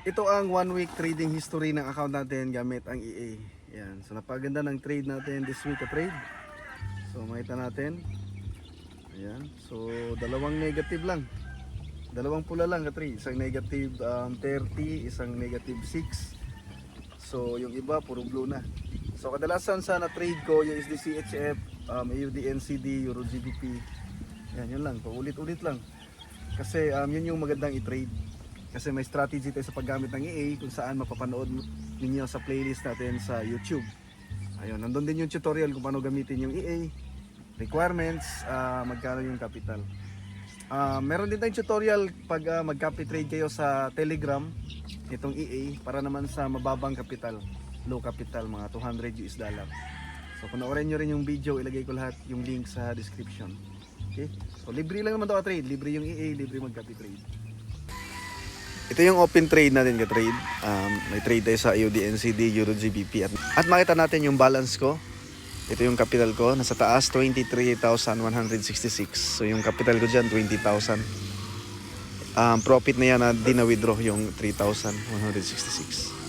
Ito ang one week trading history ng account natin gamit ang EA. Yan. So napaganda ng trade natin this week ka trade. So makita natin. Ayan. So dalawang negative lang. Dalawang pula lang ka trade. Isang negative um, 30, isang negative 6. So yung iba puro blue na. So kadalasan sa na-trade ko yung USD CHF, um, AUD NCD, Euro GBP. Yan, yun lang. Paulit-ulit lang. Kasi um, yun yung magandang i-trade. Kasi may strategy tayo sa paggamit ng EA kung saan mapapanood ninyo sa playlist natin sa YouTube. Ayun, nandun din yung tutorial kung paano gamitin yung EA, requirements, ah, magkano yung capital. Ah, meron din tayong tutorial pag ah, mag-copy trade kayo sa Telegram, itong EA, para naman sa mababang capital, low capital, mga 200 US dollar. So panoorin nyo rin yung video, ilagay ko lahat yung link sa description. Okay? So libre lang naman to ka-trade, libre yung EA, libre mag-copy trade. Ito yung open trade natin ka-trade. Um, may trade tayo sa AUD, NCD, Euro GBP. At, at makita natin yung balance ko. Ito yung capital ko. Nasa taas, 23,166. So yung capital ko dyan, 20,000. Um, profit na yan na di na-withdraw yung 3,166.